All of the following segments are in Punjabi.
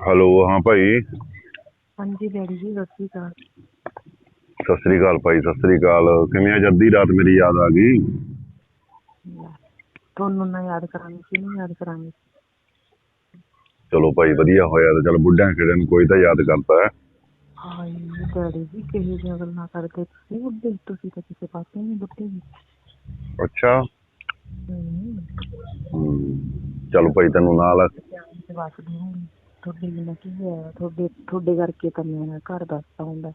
ਹੈਲੋ ਹਾਂ ਭਾਈ। ਹਾਂਜੀ ਡੈਡੀ ਜੀ ਸਤਿ ਸ਼੍ਰੀ ਅਕਾਲ। ਸਤਿ ਸ੍ਰੀ ਅਕਾਲ ਭਾਈ ਸਤਿ ਸ੍ਰੀ ਅਕਾਲ। ਕਿਵੇਂ ਆ ਜੱਦੀ ਰਾਤ ਮੇਰੀ ਯਾਦ ਆ ਗਈ? ਤੁਹਾਨੂੰ ਨਾ ਯਾਦ ਕਰਾਂਗੇ ਕਿਹਨੂੰ ਯਾਦ ਕਰਾਂਗੇ? ਚਲੋ ਭਾਈ ਵਧੀਆ ਹੋਇਆ ਤੇ ਚਲ ਬੁੱਢਿਆਂ ਕਿਹੜੇ ਨੂੰ ਕੋਈ ਤਾਂ ਯਾਦ ਕਰਦਾ ਹੈ। ਹਾਏ ਡੈਡੀ ਜੀ ਕਿਹੋ ਜਿਹੀਆਂ ਗੱਲਾਂ ਕਰਦੇ ਤੁਸੀਂ ਬੁੱਢੇ? ਤੁਸੀਂ ਤਾਂ ਕਿਸੇ ਪਾਸੇ ਨਹੀਂ ਬੁੱਢੇ ਜੀ। ਅੱਛਾ। ਹੂੰ। ਹੂੰ ਚਲ ਭਾਈ ਤੈਨੂੰ ਨਾਲ ਤੇ ਵਸਦੇ ਹੋਗੇ ਤੁਹਾਡੇ ਬਿਨਾਂ ਕੀ ਹੋਇਆ? ਤੁਹਾਡੇ ਤੁਹਾਡੇ ਕਰਕੇ ਤਾਂ ਮੇਰਾ ਘਰ ਦੱਸਦਾ ਹੁੰਦਾ।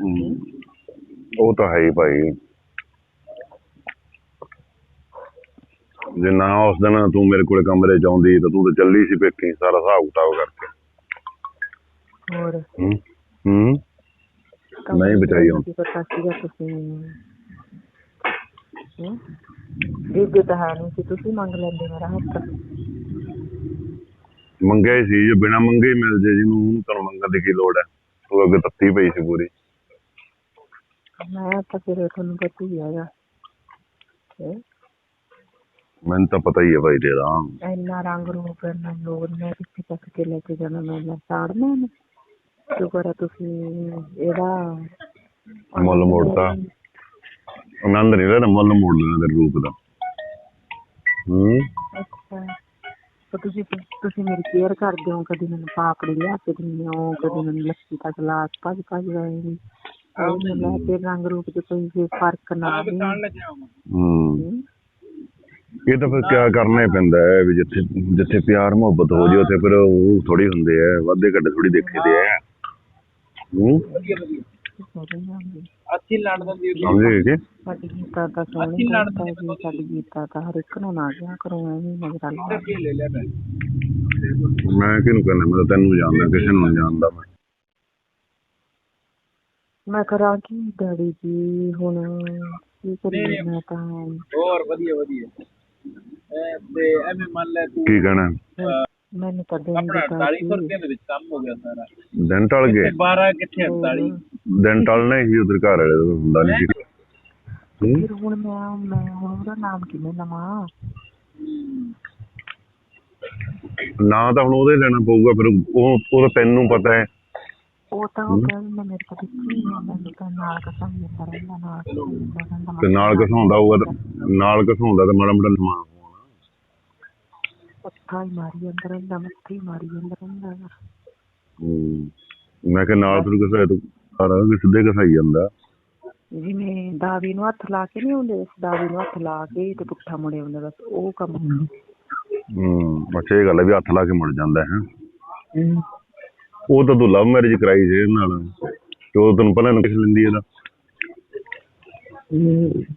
ਹੂੰ, ਉਹ ਤਾਂ ਹੈ ਹੀ ਭਾਈ। ਜੇ ਨਾ ਉਸ ਦਿਨ ਤੂੰ ਮੇਰੇ ਕੋਲੇ ਕਮਰੇ ਚ ਆਉਂਦੀ ਤਾਂ ਤੂੰ ਤਾਂ ਚੱਲੀ ਸੀ ਪੇਕੇ ਸਾਰਾ ਹਿਸਾਬ ਕਿਤਾਬ ਕਰਕੇ। ਹੋਰ? ਹੂੰ ਹੂੰ। ਨਹੀਂ ਬਚਾਈ ਹੁਣ। ਕੀ ਪਤਾ ਸੀਗਾ ਤੁਸੀਂ ਹੂੰ। ਇਹ ਤਾਂ ਹੈ ਨਹੀਂ ਸੀ ਤੁਸੀਂ ਮੰਗ ਲੈਂਦੇ ਮੇਰਾ ਹੱਥ। ਮੰਗਿਆ ਹੀ ਸੀ ਜੇ ਬਿਨਾ ਮੰਗੇ ਹੀ ਮਿਲ ਜੇ ਜਿਹਨੂੰ ਉਹਨੂੰ ਤਾਂ ਮੰਗਣ ਦੀ ਕੀ ਲੋੜ ਹੈ? ਉਹ ਅੱਗੇ ਤੱਤੀ ਪਈ ਸੀ ਪੂਰੀ। ਮੈਂ ਤਾਂ ਫਿਰ ਤੁਹਾਨੂੰ ਪਤਾ ਹੀ ਹੈਗਾ। ਹੈਂ? ਮੈਨੂੰ ਤਾਂ ਪਤਾ ਹੀ ਹੈ ਭਾਈ ਤੇਰਾ। ਇੰਨਾ ਰੰਗ ਰੂਪ ਇੰਨਾ ਲੋੜ ਮੈਂ ਕਿੱਥੇ ਤੱਕ ਕੇ ਲੈ ਕੇ ਜਾਣਾ ਮੈਂ ਲੈ ਸਾੜਨਾ ਇਹਨੂੰ ਸ਼ੁਕਰ ਹੈ ਤੁਸੀਂ? ਇਹਦਾ ਮੁੱਲ ਮੋੜਤਾ। ਆਨੰਦ ਨਹੀਂ ਲੈਣਾ ਮੁੱਲ ਮੋੜ ਲੈਣਾ ਤੇਰੇ ਰੂਪ ਦਾ। ਹੂੰ? ਅੱਛਾ। ਤੁਸੀਂ ਤੁਸੀਂ ਮੇਰੀ ਕੇਅਰ ਕਰਦੇ ਹੋ ਕਦੀ ਮੈਨੂੰ ਪਾਪੜੀ ਲਿਆ ਕੇ ਦਿੰਦੇ ਹੋ ਕਦੀ ਮੈਨੂੰ ਲੱਸੀ ਦਾ ਗਲਾਸ ਭੱਜ ਭੱਜ ਰਹੇ ਉਹ ਮੈਨੂੰ ਤੇ ਰੰਗ ਰੂਪ ਚ ਕੋਈ ਵੀ ਫ਼ਰਕ ਨਾ ਆਵੇ। ਹੂੰ। ਹੂੰ। ਇਹ ਤਾਂ ਫਿਰ ਕਿਆ ਕਰਨਾ ਹੀ ਪੈਂਦਾ ਹੈ ਵੀ ਜਿੱਥੇ ਜਿੱਥੇ ਪਿਆਰ ਮੁਹੱਬਤ ਹੋ ਜੇ ਉੱਥੇ ਫਿਰ ਉਹ ਥੋੜੀ ਹੁੰਦੇ ਆ ਵਾਧੇ ਘੱਟੇ ਥੋੜੀ ਦੇਖਦੇ ਆ। ਹੂੰ। ਸੋਹਣੀ ਹੁੰਦੀ। ਅੱਛੀ ਲੜ ਦਿੰਦੀ ਉਹਦੀ ਸਮਝੇ ਕਿ? ਸਾਡੀ ਗੀਤਾ ਤਾਂ ਸੋਹਣੀ ਲੱਗਦਾ ਜੀ ਸਾਡੀ ਗੀਤਾ ਤਾਂ ਹਰ ਇੱਕ ਨੂੰ ਨਾ ਗਿਆ ਕਰੋ ਐਵੇਂ ਨਜ਼ਰ ਲਾ ਕੀ ਲੈ ਲਿਆ ਮੈਂ ਕਿਹਨੂੰ ਕਹਿੰਦਾ ਮੈਂ ਤਾਂ ਤੈਨੂੰ ਜਾਣਦਾ ਕਿਸੇ ਨੂੰ ਨਹੀਂ ਜਾਣਦਾ ਮੈਂ। ਮੈਂ ਕਰਾਂ ਕੀ ਡੈਡੀ ਜੀ ਹੁਣ ਕੀ ਕਰੀਏ ਮੈਂ ਤਾਂ ਹੋਰ ਵਧੀਆ ਵਧੀਆ। ਐ ਤੇ ਐਵੇਂ ਮੰਨ ਲੈ ਤੂੰ ਕੀ ਕਹਿਣਾ? ਮੈਨੂੰ ਤਾਂ ਦਿਨ ਆਪਣਾ ਦਿੱਤਾ 48 ਰੁਪਏ ਦੇ ਵਿੱਚ ਕੰਮ ਹੋ ਗਿਆ ਸਾਰਾ। ਦਿਨ ਟਲ ਗਏ। 12 ਕਿੱਥੇ 48 ਦਿਨ ਟਲਣਾ ਹੀ ਉਧਰ ਘਰ ਵਾਲੇ ਦਾ ਹੁੰਦਾ ਨਹੀਂ ਸੀ। ਹੂੰ? ਫਿਰ ਹੁਣ ਮੈਂ ਮੈਂ ਹੁਣ ਉਹਦਾ ਨਾਮ ਕਿਵੇਂ ਲਵਾਂ? ਨਾ ਤਾਂ ਹੁਣ ਉਹਦੇ ਲੈਣਾ ਪਊਗਾ ਫਿਰ ਉਹ ਤੈਨੂੰ ਪਤਾ ਹੈ। ਉਹ ਤਾਂ ਉਹ ਕਹਿੰਦਾ ਮੈਂ ਮੇਰੇ ਕੋਲ ਦਿੱਤੀ ਨਹੀਂ ਹੈ ਮੈਨੂੰ ਤਾਂ ਨਾਲ ਕਸਾਂ ਜਾਂਦਾ ਰਹਿੰਦਾ ਨਾਲ ਤੇ ਨਾਲ ਘਸਾਉਂਦਾ ਹੋਊਗਾ ਤਾਂ ਨਾਲ ਘਸਾਉਂਦਾ ਤਾਂ ਮਾੜਾ ਮਾੜਾ ਨਮਾ ਹੀ ਮਾਰੀ ਰਹਿੰਦਾ ਮੱਥਾ ਹੀ ਮਾਰੀ ਜਾਂਦਾ ਰਹਿੰਦਾ ਗਾ। ਹੂੰ। ਮੈਂ ਕਿਹਾ ਨਾਲ ਤੈਨੂੰ ਘਸਾਇਆ ਤੂੰ ਸਾਰਾ ਵੀ ਸਿੱਧੇ ਘਸਾਈ ਜਾਂਦਾ। ਜਿਵੇਂ ਦਾਵੀ ਨੂੰ ਹੱਥ ਲਾ ਕੇ ਨਹੀਂ ਹੁੰਦੇ ਦਾਵੀ ਨੂੰ ਹੱਥ ਲਾ ਕੇ ਤੇ ਪੁੱਠਾ ਮੁੜੇ ਹੁੰਦਾ ਬਸ ਉਹ ਕੰਮ ਹੁੰਦਾ। ਹੂੰ ਅੱਛਾ ਇਹ ਗੱਲ ਹੈ ਵੀ ਹੱਥ ਲਾ ਕੇ ਮੁੜ ਜਾਂਦਾ ਹੈ। ਉਹ ਤਾਂ ਤੂੰ ਲਵ ਮੈਰਿਜ ਕਰਾਈ ਸੀ ਨਾਲ। ਤੇ ਉਹ ਤੈਨੂੰ ਪਹਿਲਾਂ ਕਿਸ ਲੈਂਦੀ ਇਹਦਾ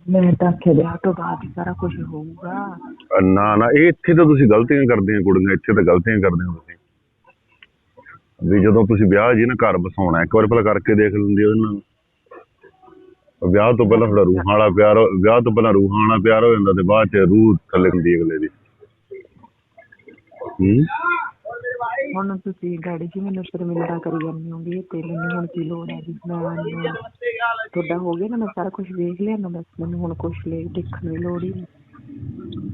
ਮੈਂ ਤਾਂ ਆਖਿਆ ਵਿਆਹ ਤੋਂ ਬਾਅਦ ਹੀ ਸਾਰਾ ਕੁਝ ਹੋਊਗਾ। ਅਹ ਨਾ ਨਾ ਇਹ ਇੱਥੇ ਤਾਂ ਤੁਸੀਂ ਗਲਤੀਆਂ ਕਰਦੀਆਂ ਕੁੜੀਆਂ ਇੱਥੇ ਤਾਂ ਗਲਤੀਆਂ ਕਰਦੇ ਹੋ ਤੁਸੀਂ। ਵੀ ਜਦੋਂ ਤੁਸੀਂ ਵਿਆਹ ਜੀ ਨਾ ਘਰ ਬਸਾਉਣਾ ਇੱਕ ਵਾਰ ਪਹਿਲਾਂ ਕਰਕੇ ਦੇਖ ਲੈਂਦੇ ਉਹਦੇ ਨਾਲ ਵਿਆਹ ਤੋਂ ਪਹਿਲਾਂ ਥੋੜਾ ਰੂਹਾਂ ਵਾਲਾ ਪਿਆਰ ਹੋ- ਵਿਆਹ ਤੋਂ ਪਹਿਲਾਂ ਰੂਹਾਂ ਵਾਲਾ ਪਿਆਰ ਹੋ ਜਾਂਦਾ ਤੇ ਬਾਅਦ ਚ ਰੂਹ ਥੱਲੇ ਹੁੰਦੀ ਹੈ ਅਗਲੇ ਦੀ। ਹੂੰ? ਹੁਣ ਤੁਸੀਂ ਡੈਡੀ ਜੀ ਮੈਨੂੰ ਸ਼ਰਮਿੰਦਾ ਕਰੀ ਜਾਂਦੇ ਹੋਗੇ ਤੇ ਮੈਨੂੰ ਹੁਣ ਕੀ ਲੋੜ ਹੈ ਜੀ? ਮੈਂ ਤੁਹਾਡਾ ਹੋ ਗਿਆ? ਨਾ ਮੈਂ ਸਾਰਾ ਕੁਝ ਵੇਖ ਲਿਆ ਨਾ ਬਸ ਮੈਨੂੰ ਹੁਣ ਕੁਝ ਲੈ ਦੇਖਣ ਦੀ ਲੋੜ ਹੀ ਨਹੀਂ।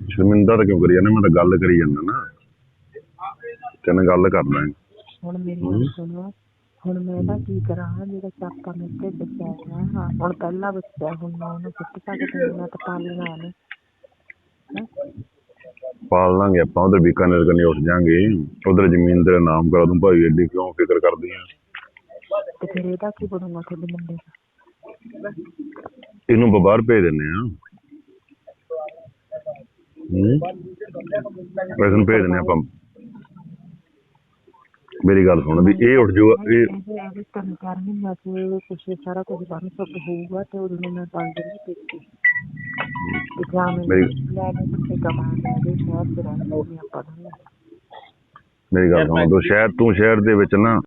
ਸ਼ਰਮਿੰਦਾ ਤਾਂ ਕਿਉਂ ਕਰੀ ਜਾਂਦਾ? ਮੈਂ ਤਾਂ ਗੱਲ ਕਰੀ ਜਾਂਦਾ ਨਾ। ਤੈਨੂੰ ਗੱਲ ਕਰਦਾ ਹਾਂ। ਹੁਣ ਮੇਰੀ ਗੱਲ ਸੁਣੋ। ਹੁਣ ਮੈਂ ਇਹਦਾ ਕੀ ਕਰਾਂ? ਜਿਹੜਾ ਚਾਪਾ ਮੇਰੇ ਢਿੱਡ ਚ ਆਇਆ ਹਾਂ ਹੁਣ ਪਹਿਲਾ ਬੱਚਾ ਹੁਣ ਮੈਂ ਉਹਨੂੰ ਸੁੱਟ ਸਕਦੀ ਹਾਂ ਮੈਂ ਤਾਂ ਪਾਲਣਾ ਨੇ ਪਾਲ ਲਾਂਗੇ ਆਪਾਂ ਉਧਰ ਬੀਕਾਨੇਰ ਕੰਨੀ ਉੱਠ ਜਾਾਂਗੇ। ਉਧਰ ਜ਼ਮੀਨ ਤੇਰਾ ਨਾਮ ਕਰਾ ਦੂੰ ਭਾਈ ਐਡੀ ਕਿਉਂ ਫਿਕਰ ਕਰਦੀ ਆ? ਤੇ ਫਿਰ ਇਹਦਾ ਕੀ ਬਣੂਗਾ ਤੁਹਾਡੇ ਮੁੰਡੇ ਦਾ? ਇਹਨੂੰ ਬਾਹਰ ਭੇਜ ਦਿੰਨੇ ਆ ਹੂੰ। ਵੈਸੇ ਭੇਜ ਦਿੰਨੇ ਆਪਾਂ। ਮੇਰੀ ਗੱਲ ਸੁਣ ਵੀ ਇਹ ਉੱਠ ਜਾਊਗਾ ਇਹ ਇਹਦੇ ਇਹਦੇ ਤਿੰਨ ਚਾਰ ਸਾਰਾ ਕੁਝ ਬਣ ਸਕ ਹੋਊਗਾ ਤੇ ਉਦੋਂ ਮੈਂ ਬਣ ਜਾਣੀ ਤੇ ਮੇਰੀ- ਸ਼ਹਿਰ ਗੱਲ ਸੁਣ ਤੂੰ ਸ਼ਹਿਰ ਤੂੰ ਸ਼ਹਿਰ ਦੇ ਵਿੱਚ ਨਾ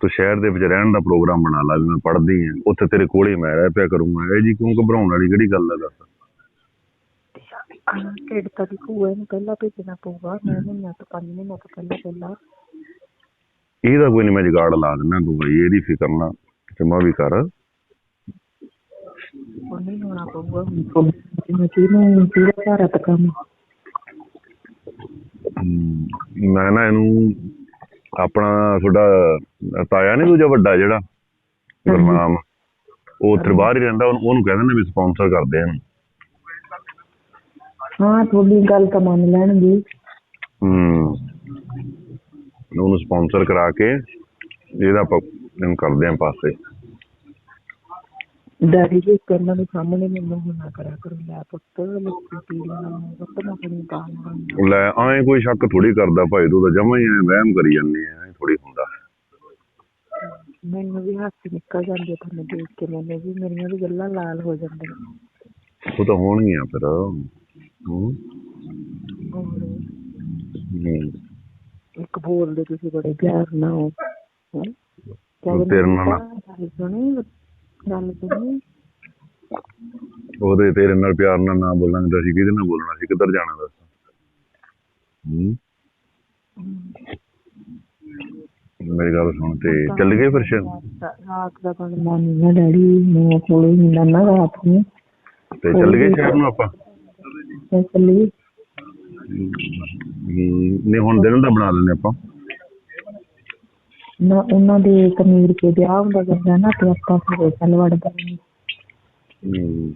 ਤੂੰ ਸ਼ਹਿਰ ਦੇ ਵਿੱਚ ਰਹਿਣ ਦਾ ਪ੍ਰੋਗਰਾਮ ਬਣਾ ਲਾ ਵੀ ਮੈਂ ਪੜ੍ਹਦੀ ਆ ਉੱਥੇ ਤੇਰੇ ਕੋਲ ਮੈਂ ਰਹਿ ਪਿਆ ਕਰੂੰਗਾ। ਇਹ ਜੀ ਕਿਉਂ ਘਬਰਾਉਣ ਵਾਲੀ ਕਿਹੜੀ ਗੱਲ ਹੈ ਦੱਸ? ਆਹ ਢਿੱਡ ਤਾਂ ਦੀ ਭੂਆ ਨੂੰ ਪਹਿਲਾਂ ਭੇਜਣਾ ਪਊਗਾ ਮੈਂ ਮਹੀਨਿਆਂ ਤੋਂ ਪੰਜ ਮਹੀਨਿਆਂ ਤੋਂ ਪਹਿਲਾਂ ਪਹਿਲਾਂ। ਇਹਦਾ ਕੋਈ ਨਹੀਂ ਮੈਂ ਜੁਗਾੜ ਲਾ ਦਿੰਦਾ ਤੂੰ ਬਈ ਇਹਦੀ ਫਿਕਰ ਨਾ ਜਮਾ ਵੀ ਕਰ। ਉਹਨੇ ਹੀ ਹੋਣਾ ਪਊਗਾ। ਜਿਵੇਂ ਕਿਹਨੂੰ ਪੂਰਾ ਘਰ ਤੱਕ ਕੰਮ? ਹਮ, ਮੈਂ ਨਾ ਇਹਨੂੰ ਆਪਣਾ ਤੁਹਾਡਾ ਤਾਇਆ ਨਹੀਂ ਦੂਜਾ ਵੱਡਾ ਜਿਹੜਾ ਗੁਰਨਾਮ। ਉਹ ਉੱਥੇ ਬਾਹਰ ਹੀ ਰਹਿੰਦਾ ਉਹਨੂੰ ਉਹਨੂੰ ਕਹਿ ਦਿੰਦੇ ਵੀ ਸਪਾਂਸਰ ਕਰਦੇ ਹਨ ਹਾਂ ਤੁਹਾਡੀ ਗੱਲ ਤਾਂ ਮੰਨ ਲੈਣਗੇ। ਹੂੰ। ਉਹਨੂੰ ਸਪਾਂਸਰ ਕਰਾ ਕੇ ਇਹਦਾ ਆਪਾਂ ਇਹਨੂੰ ਕਰਦੇ ਆਂ ਪਾਸੇ। ਡੈਡੀ ਜੀ ਕਰਨਾ ਦੇ ਸਾਹਮਣੇ ਮੈਨੂੰ ਹੁਣ ਨਾ ਕਰਿਆ ਕਰੋ ਲੈ ਪੁੱਤ ਲੱਸੀ ਪੀ ਲੈਣਾ ਪੁੱਤ ਮੈਂ ਆਪਣੀ ਗਾਲ ਲੈ ਐਂ ਕੋਈ ਸ਼ੱਕ ਥੋੜੀ ਕਰਦਾ ਭਾਈ ਤੂੰ ਤਾਂ ਜਮਾ ਹੀ ਵਹਿਮ ਕਰੀ ਜਾਂਦੀ ਐ ਥੋੜੀ ਹੁੰਦਾ। ਮੈਨੂੰ ਵੀ ਹੱਥ ਨਿਕਲ ਜਾਂਦੇ ਤੁਹਾਨੂੰ ਦੇਖ ਕੇ ਮੈਨੂੰ ਵੀ ਮੇਰੀਆਂ ਵੀ ਗੱਲਾਂ ਲਾਲ ਹੋ ਜਾਂਦੀਆਂ। ਉਹ ਤਾਂ ਹੋਣਗੀਆਂ ਫਿਰ। ਹੂੰ। ਹੋਰ? ਹੂੰ। ਇੱਕ ਬੋਲਦੇ ਤੁਸੀਂ ਬੜੇ ਪਿਆਰ ਨਾਲ। ਹੋ। ਹੈਂ? ਕਹਿੰਦੇ ਤੇਰੇ ਨਾਲ ਨਾ- ਗੱਲ ਸੁਣੀ ਗੱਲ ਸੁਣੀ। ਉਹਦੇ ਤੇਰੇ ਨਾਲ ਪਿਆਰ ਨਾਲ ਨਾ ਬੋਲਾਂਗੇ ਤਾਂ ਅਸੀਂ ਕਿਹਦੇ ਨਾਲ ਬੋਲਣਾ ਸੀ ਕਿੱਧਰ ਜਾਣਾ ਦੱਸ। ਹੂੰ। ਮੇਰੀ ਗੱਲ ਸੁਣ ਤੇ ਚੱਲ ਗਏ ਫਿਰ ਸ਼ਹਿਰ ਰਾਤ ਦਾ ਤਾਂ ਮਨ ਨਾ ਡੈਡੀ ਮੈਂ ਕੋਲੇ ਹੁੰਦਾ ਨਾ ਰਾਤ ਨੂੰ। ਤੇ ਚੱਲ ਗਏ ਸ਼ਹਿਰ ਨੂੰ ਆਪਾਂ? ਚੱਲੀ ਹੂੰ, ਨਹੀਂ ਹੁਣ ਦਿਨ ਦਾ ਬਣਾ ਲੈਂਦੇ ਆਪਾਂ। ਨਾ ਉਹਨਾਂ ਦੇ ਕਮੀਰ ਕੇ ਵਿਆਹ ਹੁੰਦਾ ਜਾਂਦਾ ਨਾ ਤੇ ਆਪਾਂ ਫਿਰ ਚੱਲ ਵੜਦਾ ਹੂੰ।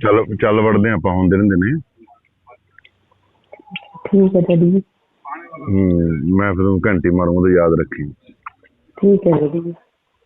ਚੱਲ ਚੱਲ ਵੜਦੇ ਆਪਾਂ ਹੁਣ ਦਿਨ ਦਿਨੇ ਠੀਕ ਹੈ ਜੀ ਮੈਂ ਫਿਰ ਉਹਨੂੰ ਘੰਟੀ ਮਾਰੂ ਤੇ ਯਾਦ ਰੱਖੀ। ਠੀਕ ਹੈ ਜੀ।